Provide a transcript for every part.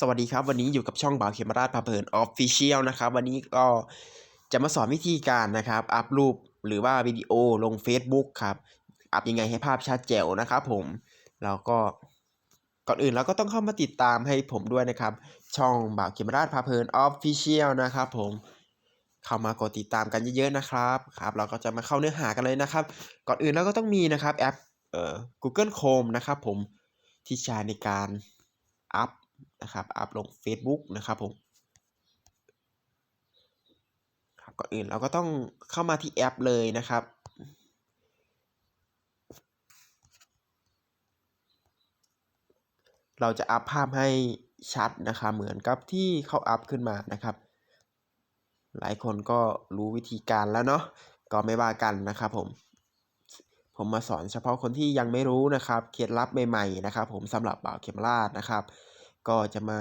สวัสดีครับ วันนี้อยู่กับช่องบ่าวเขมราชพาเพลินออฟฟิเชียลนะครับวันนี้ก็จะมาสอนวิธีการนะครับ อัพรูปหรือว่าวิดีโอลง Facebook ครับ อัพยังไงให้ภาพชัดแจ๋วนะครับผมแล้วก็ก่อนอื่นเราก็ต้องเข้ามาติดตามให้ผมด้วยนะครับ ช่องบ่าวเขมราชพาเพลินออฟฟิเชียลนะครับผมเข้ามากดติดตามกันเยอะๆนะครับครับ เราก็จะมาเข้าเนื้อหากันเลยนะครับ ก่อนอื่นเราก็ต้องมีนะครับแอปเอ่อ Google Chrome นะครับผมที่ใช้ในการอัพ นะครับ อัพลง Facebook นะครับผมครับก่อนอื่นเราก็ต้องเข้ามาที่แอปเลยนะครับ เราจะอัพภาพให้ชัดนะครับ เหมือนกับที่เขาอัพขึ้นมานะครับ หลายคนก็รู้วิธีการแล้วเนาะ ก็ไม่ว่ากันนะครับผมผมมาสอนเฉพาะคนที่ยังไม่รู้นะครับ เคล็ดลับใหม่ๆนะครับ ผมสำหรับบ่าวเขมราชนะครับ ก็จะมา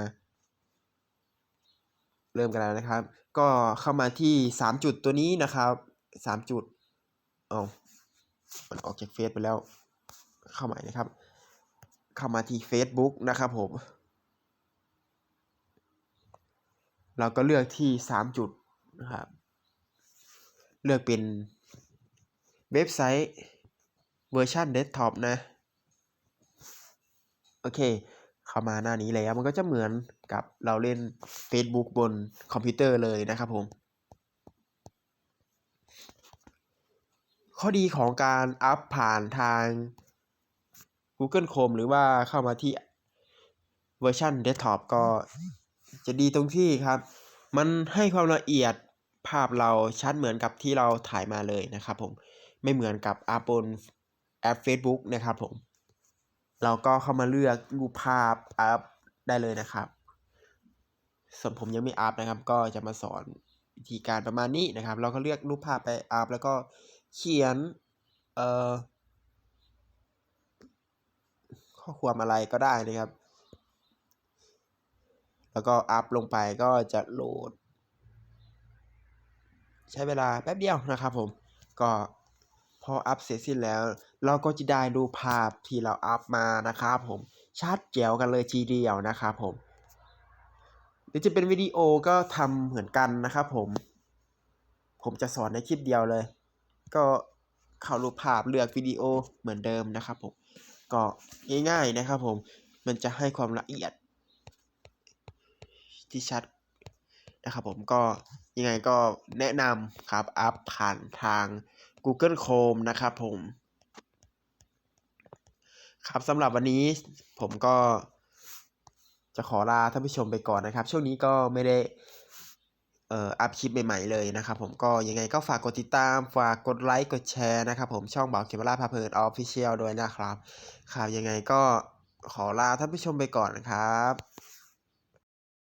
เริ่มกันแล้วนะครับ ก็เข้ามาที่ 3 จุดตัวนี้นะครับ 3 จุดเอามันออกจากเฟซไปแล้ว เข้าใหม่นะครับ เข้ามาที่ Facebook นะครับผม เราก็เลือกที่ 3 จุดนะครับ เลือกเป็นเว็บไซต์เวอร์ชันเดสก์ท็อปนะ โอเค เข้ามาหน้านี้แล้วมันก็จะเหมือนกับเราเล่น Facebook บนคอมพิวเตอร์เลยนะครับผม ข้อดีของการอัพผ่านทาง Google Chrome หรือว่าเข้ามาที่เวอร์ชันเดสก์ท็อปก็จะดีตรงที่ครับ มันให้ความละเอียดภาพเราชัดเหมือนกับที่เราถ่ายมาเลยนะครับผม ไม่เหมือนกับอัพบนแอป Facebook นะครับผม เราก็เข้ามาเลือกรูปภาพอัพได้เลยนะครับส่วนผมยังไม่อัพนะครับ ก็จะมาสอนวิธีการประมาณนี้นะครับ เราก็เลือกรูปภาพไปอัพแล้วก็เขียนเอ่อข้อความอะไรก็ได้นะครับ แล้วก็อัพลงไปก็จะโหลด ใช้เวลาแป๊บเดียวนะครับผมก็ พออัพเสร็จสิ้นแล้ว เราก็จะได้ดูภาพที่เราอัพมานะครับผมชัดแจ๋วกันเลยทีเดียวนะครับผมหรือจะเป็นวิดีโอก็ทำเหมือนกันนะครับผม ผมจะสอนในคลิปเดียวเลย ก็เข้ารูปภาพเลือกวิดีโอเหมือนเดิมนะครับผมก็ง่ายๆนะครับผมมันจะให้ความละเอียด ที่ชัดนะครับผมก็ยังไงก็แนะนำครับอัพผ่านทาง Google Chrome นะครับผม ครับสำหรับวันนี้ผมก็จะขอลาท่านผู้ชมไปก่อนนะครับ ช่วงนี้ก็ไม่ได้เอ่ออัพคลิปใหม่ๆเลยนะครับผมก็ยังไงก็ฝากกดติดตาม ฝากกดไลค์กดแชร์นะครับผมช่องบ่าวเขมราพาเพลินออฟฟิเชียลด้วยนะครับครับยังไงก็ขอลาท่านผู้ชมไปก่อนนะครับ